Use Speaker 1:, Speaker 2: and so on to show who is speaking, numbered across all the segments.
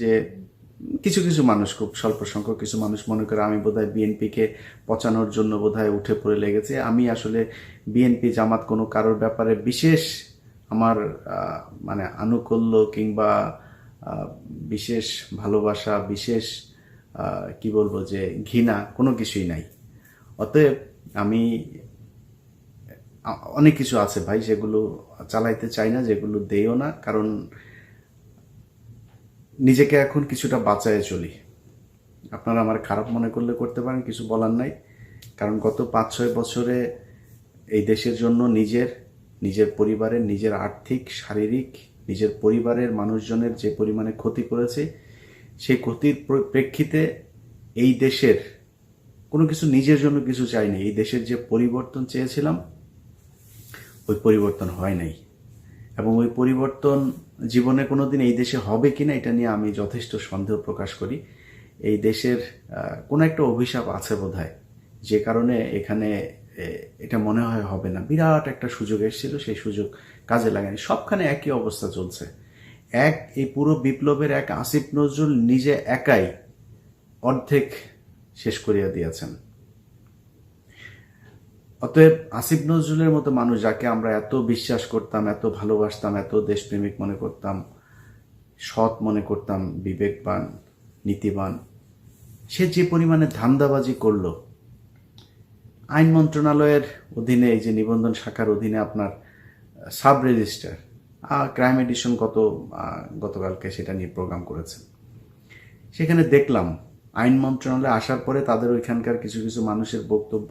Speaker 1: যে কিছু কিছু মানুষ খুব স্বল্প সংখ্যক কিছু মানুষ মনে করে আমি বোধহয় বিএনপিকে পচানোর জন্য বোধহয় উঠে পড়ে লেগেছে। আমি আসলে বিএনপি জামাত কোনো কারোর ব্যাপারে বিশেষ আমার মানে আনুকূল্য কিংবা বিশেষ ভালোবাসা, বিশেষ কি বলব যে ঘৃণা কোনো কিছুই নাই। অতএব আমি অনেক কিছু আছে ভাই যেগুলো চালাইতে চাই না, যেগুলো দেইও না। কারণ নিজেকে এখন কিছুটা বাঁচায় চলি। আপনারা আমার খারাপ মনে করলে করতে পারেন, কিছু বলার নাই। কারণ গত পাঁচ ছয় বছরে এই দেশের জন্য নিজের নিজের পরিবারের, নিজের আর্থিক, শারীরিক, নিজের পরিবারের মানুষজনের যে পরিমাণে ক্ষতি করেছে সেই ক্ষতির প্রেক্ষিতে এই দেশের কোনো কিছু নিজের জন্য কিছু চাইনি। এই দেশের যে পরিবর্তন চেয়েছিলাম, ওই পরিবর্তন হয় নাই। এবং ওই পরিবর্তন জীবনে কোনোদিন এই দেশে হবে কিনা এটা নিয়ে আমি যথেষ্ট সন্দেহ প্রকাশ করি। এই দেশের কোনো একটা অভিশাপ আছে বোধহয়। যে কারণে এখানে এটা মনে হয় হবে না। বিরাট একটা সুযোগ এসেছিল, সেই সুযোগ কাজে লাগেনি। সবখানে একই অবস্থা চলছে। এক, এই পুরো বিপ্লবের এক আসিফ নজরুল নিজে একাই অর্ধেক শেষ করিয়া দিয়েছেন। অতএব আসিফ নজরুলের মতো মানুষ যাকে আমরা এত বিশ্বাস করতাম, এত ভালোবাসতাম, এত দেশপ্রেমিক মনে করতাম, সৎ মনে করতাম, বিবেকবান, নীতিবান, সে যে পরিমাণে ধান্দাবাজি করল। আইন মন্ত্রণালয়ের অধীনে, এই যে নিবন্ধন শাখার অধীনে আপনার সাব রেজিস্টার ক্রাইম এডিশন গত গতকালকে সেটা নিয়ে প্রোগ্রাম করেছেন। সেখানে দেখলাম, আইন মন্ত্রণালয়ে আসার পরে তাদের ওইখানকার কিছু কিছু মানুষের বক্তব্য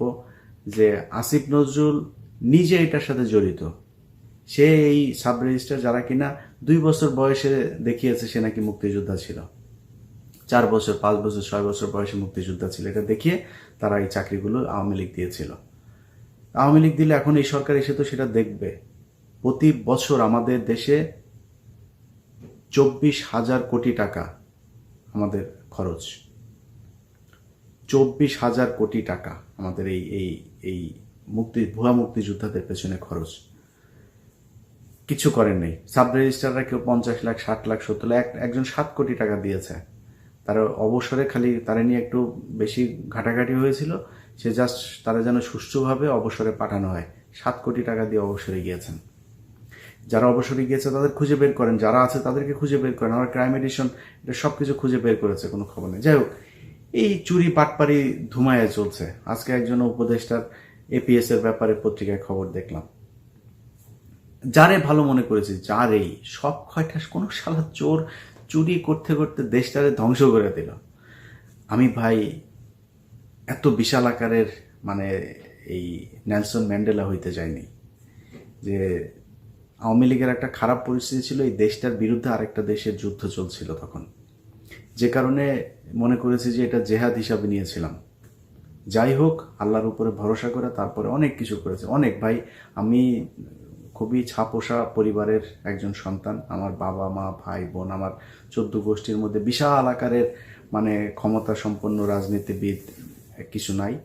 Speaker 1: যে আসিফ নজরুল নিজে এটার সাথে জড়িত। সে এই সাব রেজিস্টার যারা কিনা দুই বছর বয়সে দেখিয়েছে সে নাকি মুক্তিযোদ্ধা ছিল। চার বছর, পাঁচ বছর, ছয় বছর বয়সে মুক্তিযোদ্ধা ছিল। এটা দেখিয়ে তারা এই চাকরিগুলো আওয়ামী লীগ দিয়েছিল। আওয়ামী লীগ দিলে এখন এই সরকার এসে তো সেটা দেখবে। প্রতি বছর আমাদের দেশে চব্বিশ হাজার কোটি টাকা আমাদের খরচ। চব্বিশ হাজার কোটি টাকা আমাদের এই এই এই মুক্তি, ভুয়া মুক্তিযোদ্ধাদের পেছনে খরচ। কিছু করেন নেই। সাব রেজিস্ট্রাররা কেউ পঞ্চাশ লাখ, ষাট লাখ, সত্তর লাখ, এক- একজন সাত কোটি টাকা দিয়েছে। তার অবসরে খালি, তারা নিয়ে একটু বেশি ঘাটাঘাটি হয়েছিল, সে জাস্ট তারা যেন সুষ্ঠুভাবে অবসরে পাঠানো হয়। সাত কোটি টাকা দিয়ে অবসরে গিয়েছেন। যারা অবসরে গিয়েছে তাদের খুঁজে বের করেন, যারা আছে তাদেরকে খুঁজে বের করেন। আমার ক্রাইম এডিশন এটা সব কিছু খুঁজে বের করেছে, কোনো খবর নেই। যাই হোক এই চুরি পাটপাড়ি ধুমায় চলছে। আজকে একজন উপদেষ্টার এপিএস এর ব্যাপারে পত্রিকায় খবর দেখলাম। যারে ভালো মনে করেছি যারেই সব কয়টা কোনো শালা চোর চুরি করতে করতে দেশটারে ধ্বংস করে দিল। আমি ভাই, এত বিশাল আকারের মানে এই নেলসন ম্যান্ডেলা হইতে যায়নি যে আওয়ামী লীগের একটা খারাপ পরিস্থিতি ছিল, এই দেশটার বিরুদ্ধে আরেকটা দেশের যুদ্ধ চলছিল তখন। যে কারণে মনে করেছি যে এটা জেহাদ হিসাবে নিয়েছিলাম। যাই হোক, আল্লাহর উপরে ভরসা করে তারপরে অনেক কিছু করেছে। অনেক ভাই, আমি খুবই ছাপোষা পরিবারের একজন সন্তান। আমার বাবা, মা, ভাই, বোন, আমার চোদ্দ গোষ্ঠীর মধ্যে বিশাল আকারের মানে ক্ষমতা সম্পন্ন রাজনীতিবিদ কিছু নাই।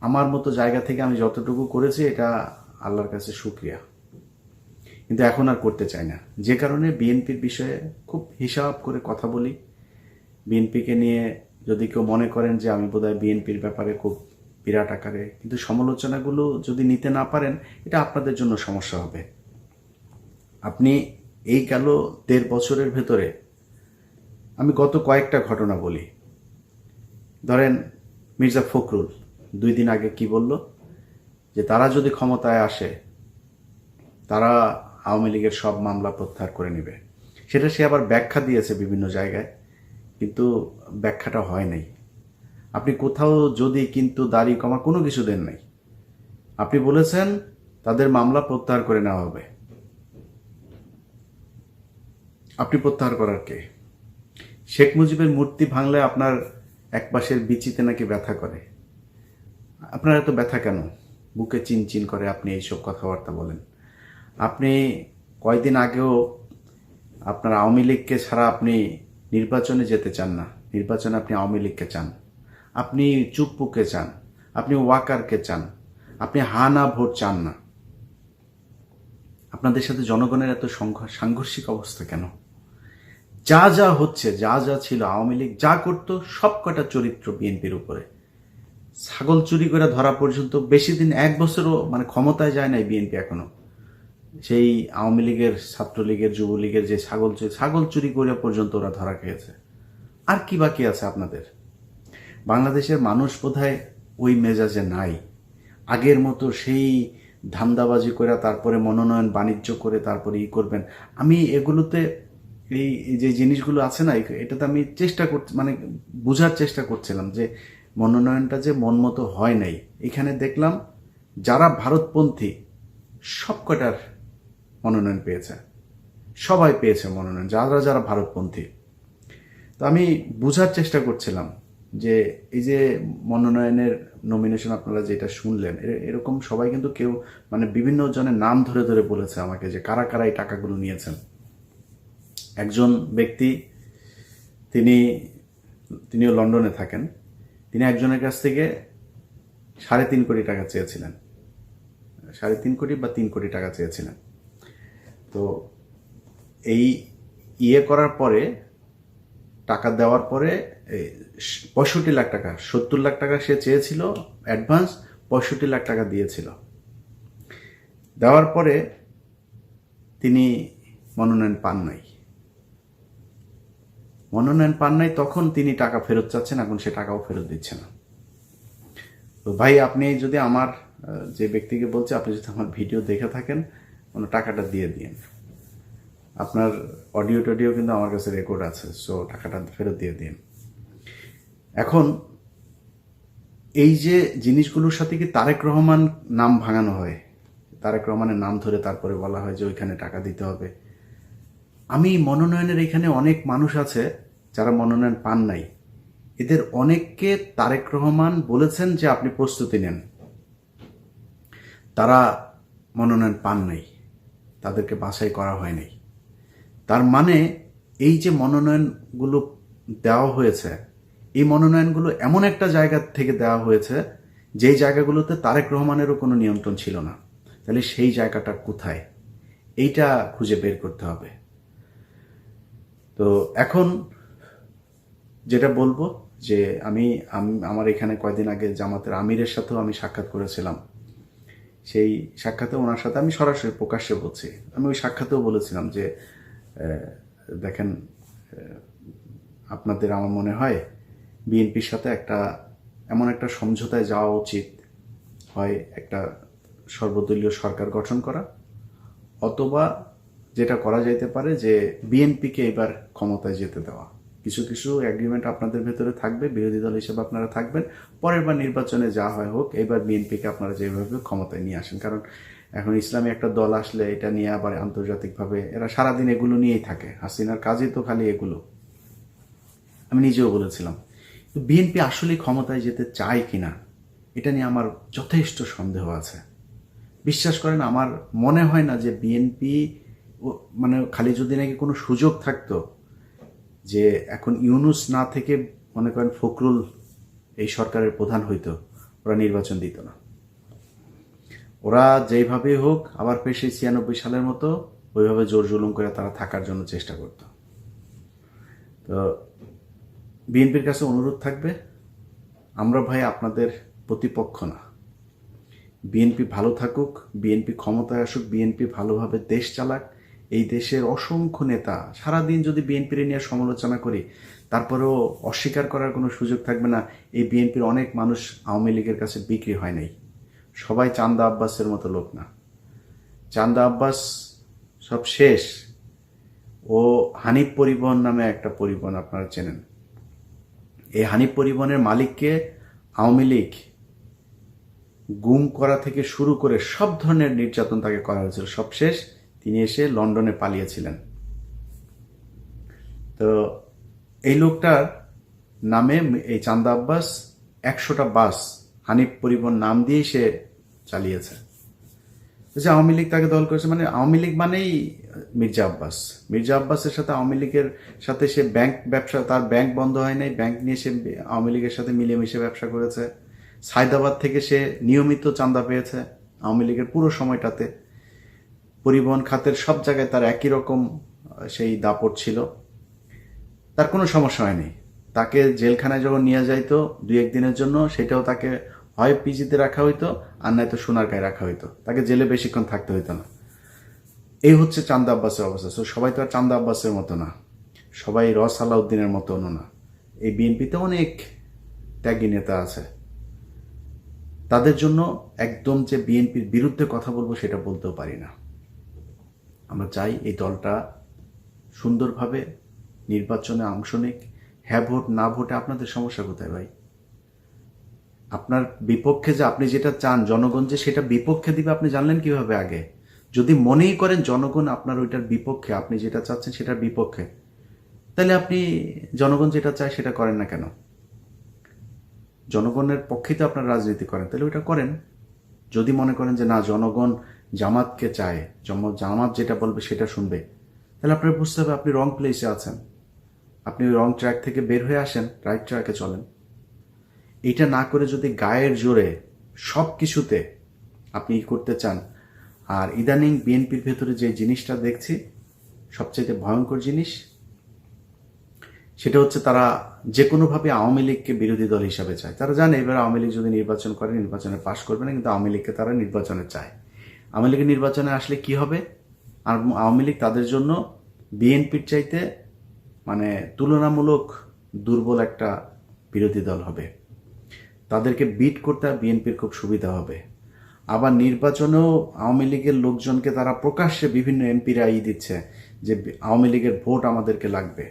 Speaker 1: আমার মতো জায়গা থেকে আমি যতটুকু করেছি, এটা আল্লাহর কাছে শুক্রিয়া। কিন্তু এখন আর করতে চাই না। যে কারণে বিএনপির বিষয়ে খুব হিসাব করে কথা বলি। বিএনপিকে নিয়ে যদি কেউ মনে করেন যে আমি বোধহয় বিএনপির ব্যাপারে খুব বিরাট আকারে, কিন্তু সমালোচনাগুলো যদি নিতে না পারেন, এটা আপনাদের জন্য সমস্যা হবে। আপনি এই গেল দেড় বছরের ভেতরে, আমি গত কয়েকটা ঘটনা বলি। ধরেন মির্জা ফখরুল দুই দিন আগে কি বলল? যে তারা যদি ক্ষমতায় আসে, তারা আওয়ামী লীগের সব মামলা প্রত্যাহার করে নেবে। সেটা সে আবার ব্যাখ্যা দিয়েছে বিভিন্ন জায়গায়। কিন্তু ব্যাখ্যাটা হয় নাই। আপনি কোথাও যদি কিন্তু দাড়ি কমা কোনো কিছু দেন নাই, আপনি বলেছেন তাদের মামলা প্রত্যাহার করে নেওয়া হবে। আপনি প্রত্যাহার করার কে? শেখ মুজিবের মূর্তি ভাঙলে আপনার এক পাশের বিচিতে নাকি ব্যথা করে। আপনার এত ব্যথা কেন? বুকে চিনচিন করে আপনি এইসব কথাবার্তা বলেন। আপনি কয়দিন আগেও আপনার আওয়ামী লীগকে ছাড়া আপনি নির্বাচনে যেতে চান না। নির্বাচনে আপনি আওয়ামী লীগকে চান। আপনি চুপ্পুকে চান। আপনি ওয়াকারকে চান। আপনি হা না ভোট চান না। আপনাদের সাথে জনগণের এত সংঘ- সাংঘর্ষিক অবস্থা কেন? যা যা হচ্ছে, যা যা ছিল আওয়ামী লীগ, যা করতো সব কটা চরিত্র বিএনপির উপরে। ছাগল চুরি করে ধরা পর্যন্ত বেশি দিন, এক বছরও মানে ক্ষমতায় যায় নাই বিএনপি এখনও। সেই আওয়ামী লীগের, ছাত্রলীগের, যুবলীগের যে ছাগল চুরি ছাগল চুরি করে পর্যন্ত ওরা ধরা খেয়েছে। আর কি বাকি আছে আপনাদের? বাংলাদেশের মানুষ বোধহয় ওই মেজাজে নাই। আগের মতো সেই ধান্দাবাজি করে, তারপরে মনোনয়ন বাণিজ্য করে, তারপরে ই করবেন। আমি এগুলোতে এই যে জিনিসগুলো আছে না এটাতে আমি চেষ্টা করছি মানে বোঝার চেষ্টা করছিলাম যে মনোনয়নটা যে মন মতো হয় নাই। এখানে দেখলাম যারা ভারতপন্থী সব কটার মনোনয়ন পেয়েছে। সবাই পেয়েছে মনোনয়ন, যারা যারা ভারতপন্থী। তো আমি বোঝার চেষ্টা করছিলাম যে এই যে মনোনয়নের নমিনেশন আপনারা যেটা শুনলেন এরকম সবাই কিন্তু কেউ মানে বিভিন্ন জনের নাম ধরে ধরে বলেছে আমাকে যে কারা কারা এই টাকাগুলো নিয়েছেন। একজন ব্যক্তি, তিনি, তিনিও লন্ডনে থাকেন, তিনি একজনের কাছ থেকে সাড়ে তিন কোটি টাকা চেয়েছিলেন। সাড়ে তিন কোটি বা তিন কোটি টাকা চেয়েছিলেন। তো এই ইয়ে করার পরে, টাকা দেওয়ার পরে পঁয়ষট্টি লাখ টাকা, সত্তর লাখ টাকা সে চেয়েছিল অ্যাডভান্স পঁয়ষট্টি লাখ টাকা দিয়েছিল। দেওয়ার পরে তিনি মনোনয়ন পান নাই। মনোনয়ন পান নাই, তখন তিনি টাকা ফেরত চাচ্ছেন, এখন সে টাকাও ফেরত দিচ্ছে না। তো ভাই, আপনি যদি আমার যে ব্যক্তিকে বলছে, আপনি যদি আমার ভিডিও দেখে থাকেন কোনো টাকাটা দিয়ে দিন আপনার অডিও টডিও কিন্তু আমার কাছে রেকর্ড আছে সো টাকাটা ফেরত দিয়ে দিন। এখন, এই যে জিনিসগুলোর সাথে কি তারেক রহমান নাম ভাঙানো হয়? তারেক রহমানের নাম ধরে তারপরে বলা হয় যে ওইখানে টাকা দিতে হবে। আমি মনোনয়নের এখানে অনেক মানুষ আছে যারা মনোনয়ন পান নাই। এদের অনেককে তারেক রহমান বলেছেন যে আপনি প্রস্তুতি নেন। তারা মনোনয়ন পান নাই। তাদেরকে বাছাই করা হয়নি। তার মানে এই যে মনোনয়নগুলো দেওয়া হয়েছে, এই মনোনয়নগুলো এমন একটা জায়গা থেকে দেওয়া হয়েছে, যেই জায়গাগুলোতে তারেক রহমানেরও কোনো নিয়ন্ত্রণ ছিল না। তাহলে সেই জায়গাটা কোথায়? এইটা খুঁজে বের করতে হবে। তো এখন যেটা বলব যে আমি আমার এখানে কয়দিন আগে জামাতের আমিরের সাথেও আমি সাক্ষাৎ করেছিলাম। সেই সাক্ষাতে ওনার সাথে আমি সরাসরি প্রকাশ্যে বলছি। আমি ওই সাক্ষাতেও বলেছিলাম যে দেখেন আপনাদের আমার মনে হয় বিএনপির সাথে একটা এমন একটা সমঝোতায় যাওয়া উচিত হয় একটা সর্বদলীয় সরকার গঠন করা, অথবা যেটা করা যাইতে পারে যে বিএনপিকে এবার ক্ষমতায় যেতে দেওয়া। কিছু কিছু এগ্রিমেন্ট আপনাদের ভেতরে থাকবে, বিরোধী দল হিসেবে আপনারা থাকবেন। পরের বার নির্বাচনে যা হয় হোক, এবার বিএনপিকে আপনারা যেভাবে ক্ষমতায় নিয়ে আসেন। কারণ এখন ইসলামী একটা দল আসলে এটা নিয়ে আবার আন্তর্জাতিকভাবে এরা সারাদিন এগুলো নিয়েই থাকে। হাসিনার কাজই তো খালি এগুলো। আমি নিজেও বলেছিলাম বিএনপি আসলে ক্ষমতায় যেতে চায় কিনা, এটা নিয়ে আমার যথেষ্ট সন্দেহ আছে। বিশ্বাস করেন, আমার মনে হয় না যে বিএনপি মানে খালি যদি নাকি কোনো সুযোগ থাকতো যে এখন ইউনুস না থেকে মনে করেন ফখরুল এই সরকারের প্রধান হইতো, ওরা নির্বাচন দিত না। ওরা যেইভাবে হোক, আবার ফের সেই ছিয়ানব্বই সালের মতো ওইভাবে জোর জুলুম করে তারা থাকার জন্য চেষ্টা করত। তো বিএনপির কাছে অনুরোধ থাকবে, আমরা ভাই আপনাদের প্রতিপক্ষ না। বিএনপি ভালো থাকুক, বিএনপি ক্ষমতায় আসুক, বিএনপি ভালোভাবে দেশ চালাক এই দেশের অসংখ্য নেতা সারাদিন যদি বিএনপির নিয়ে সমালোচনা করি, তারপরেও অস্বীকার করার কোনো সুযোগ থাকবে না, এই বিএনপির অনেক মানুষ আওয়ামী লীগের কাছে বিক্রি হয় নাই। সবাই চান্দা আব্বাসের মতো লোক না। চান্দা আব্বাস সব শেষ। ও হানিফ পরিবহন নামে একটা পরিবহন আপনারা চেনেন। এই হানিফ পরিবহনের মালিককে আওয়ামী লীগ গুম করা থেকে শুরু করে সব ধরনের নির্যাতন তাকে করা হয়েছিল। সবশেষ তিনি এসে লন্ডনে পালিয়েছিলেন। তো এই লোকটার নামে এই চান্দা আব্বাস একশোটা বাস হানিফ পরিবহন নাম দিয়ে সে চালিয়েছে। যে আওয়ামী লীগ তাকে দল করেছে মানে আওয়ামী লীগ মানেই মির্জা আব্বাস। মির্জা আব্বাসের সাথে আওয়ামী লীগের সাথে সে ব্যাংক ব্যবসা, তার ব্যাংক বন্ধ হয় নাই, ব্যাংক নিয়ে সে আওয়ামী লীগের সাথে মিলেমিশে ব্যবসা করেছে। সায়দাবাদ থেকে সে নিয়মিত চাঁদা পেয়েছে আওয়ামী লীগের পুরো সময়টাতে। পরিবহন খাতের সব জায়গায় তার একই রকম সেই দাপট ছিল। তার কোনো সমস্যা হয়নি। তাকে জেলখানায় যখন নিয়ে যাইতো দুই একদিনের জন্য, সেটাও তাকে হয় পিজিতে রাখা হইতো, আর নয়তো সোনারগাঁয় রাখা হইতো। তাকে জেলে বেশিক্ষণ থাকতে হইতো না। এই হচ্ছে চান্দা আব্বাসের অবস্থা। তো সবাই তো আর চান্দা আব্বাসের মতো না। সবাই রস আলাউদ্দিনের মতনও না। এই বিএনপিতে অনেক ত্যাগী নেতা আছে। তাদের জন্য একদম যে বিএনপির বিরুদ্ধে কথা বলব, সেটা বলতেও পারি না। আমরা চাই এই দলটা সুন্দরভাবে নির্বাচনে অংশ নিক। হ্যাঁ ভোট, না ভোটে আপনাদের সমস্যা কোথায় ভাই? আপনার বিপক্ষে যে আপনি যেটা চান, জনগণ যে সেটা বিপক্ষে দিবে আপনি জানলেন কীভাবে আগে? যদি মনেই করেন জনগণ আপনার ওইটার বিপক্ষে, আপনি যেটা চাচ্ছেন সেটার বিপক্ষে, তাহলে আপনি জনগণ যেটা চায় সেটা করেন না কেন? জনগণের পক্ষে তো আপনার রাজনীতি করেন, তাহলে ওইটা করেন। যদি মনে করেন যে না, জনগণ জামাতকে চায়, জম- জামাত যেটা বলবে সেটা শুনবে। তাহলে আপনার বুঝতে হবে আপনি রং প্লেসে আছেন। আপনি রং ট্র্যাক থেকে বের হয়ে আসেন রাইট ট্র্যাকে চলেন। এটা না করে যদি গায়ের জোরে সব কিছুতে আপনি করতে চান, আর ইদানিং বিএনপির ভেতরে যে জিনিসটা দেখছি সবচেয়ে ভয়ঙ্কর জিনিস, সেটা হচ্ছে তারা যে কোনোভাবে আওয়ামী লীগকে বিরোধী দল হিসাবে চায়। তারা জানে, এবার আওয়ামী লীগ যদি নির্বাচন করে, নির্বাচনে পাশ করবে না, কিন্তু আওয়ামী লীগকে তারা নির্বাচনে চায়। আওয়ামী লীগের নির্বাচনে আসলে কি হবে? আর আওয়ামী লীগ তাদের জন্য বিএনপির চাইতে মানে তুলনামূলক দুর্বল একটা বিরোধী দল হবে। তাদেরকে বিট করতে বিএনপির খুব সুবিধা হবে। আবার নির্বাচনেও আওয়ামী লীগের লোকজনকে তারা প্রকাশ্যে বিভিন্ন এমপিরা ই দিচ্ছে যে আওয়ামী লীগের ভোট আমাদেরকে লাগবে।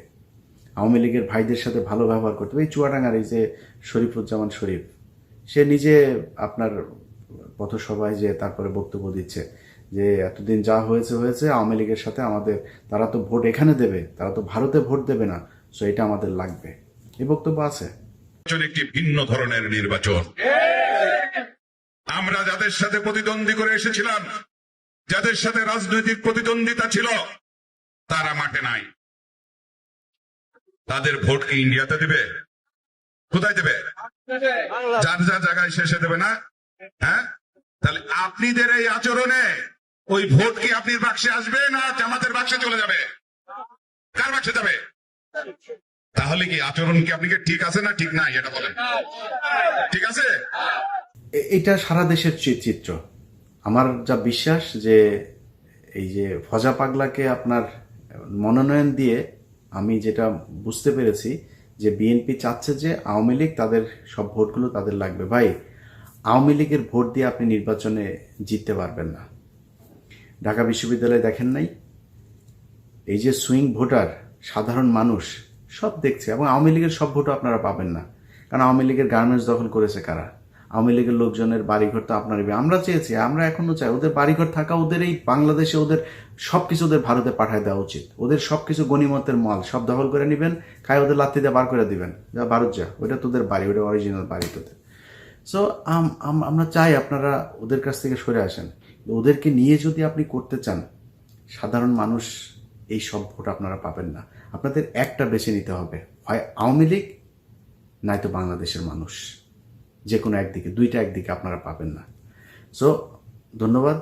Speaker 1: আওয়ামী লীগের ভাইদের সাথে ভালো ব্যবহার করতে হবে। এই চুয়াডাঙ্গার এই যে শরীফুজ্জামান শরীফ, সে নিজে আপনার পথসভায় যে তারপরে বক্তব্য দিচ্ছে যে এতদিন যা হয়েছে হয়েছে, আওয়ামী লীগের সাথে আমাদের, তারা তো ভোট এখানে দেবে, তারা তো ভারতে ভোট দেবে না। সো এটা আমাদের লাগবে। এই বক্তব্য আছে।
Speaker 2: একটি ভিন্ন ধরনের নির্বাচন। আমরা যাদের সাথে প্রতিদ্বন্দ্বী করে এসেছিলাম, যাদের সাথে রাজনৈতিক প্রতিদ্বন্দ্বিতা ছিল, তারা মাঠে নাই। তাদের ভোট কি ইন্ডিয়াতে দেবে? কোথায় দেবে? যার যা জায়গায় শেষে দেবে না? হ্যাঁ? তাহলে আপনিদের এই আচরণে ওই ভোট কি আপনি বাক্সে আসবে না জামাতের বাক্সে চলে যাবে? কার বাক্সে যাবে? তাহলে কি আচরণ কি আপনি ঠিক আছে না ঠিক নাই এটা বলেন। ঠিক আছে?
Speaker 1: এটা সারা দেশের চিত্র। আমার যা বিশ্বাস যে এই যে ফজা পাগলাকে আপনার মনোনয়ন দিয়ে আমি যেটা বুঝতে পেরেছি যে বিএনপি চাচ্ছে যে আওয়ামী লীগ তাদের সব ভোটগুলো তাদের লাগবে। ভাই আওয়ামী লীগের ভোট দিয়ে আপনি নির্বাচনে জিততে পারবেন না। ঢাকা বিশ্ববিদ্যালয়ে দেখেন নাই? এই যে সুইং ভোটার, সাধারণ মানুষ, সব দেখছে এবং আওয়ামী লীগের সব ভোটও আপনারা পাবেন না। কারণ আওয়ামী লীগের গার্মেন্টস দখল করেছে কারা? আওয়ামী লীগের লোকজনের বাড়িঘর তো আপনার আমরা চেয়েছি, আমরা এখনও চাই, ওদের বাড়িঘর থাকা ওদের এই বাংলাদেশে ওদের সবকিছু ওদের ভারতে পাঠায় দেওয়া উচিত। ওদের সবকিছু গণিমতের মাল, সব দখল করে নেবেন, খায় ওদের লাত্তি দিয়ে বার করে দিবেন। যা ভারত যা ওটা তোদের বাড়ি ওটা অরিজিনাল বাড়ি তোদের। সো আমরা চাই আপনারা ওদের কাছ থেকে সরে আসেন। ওদেরকে নিয়ে যদি আপনি করতে চান, সাধারণ মানুষ এই সব ভোট আপনারা পাবেন না। আপনাদের একটা বেছে নিতে হবে, হয় আওয়ামী লীগ, নয়তো বাংলাদেশের মানুষ। যে কোনো একদিকে, দুইটা একদিকে আপনারা পাবেন না। সো ধন্যবাদ।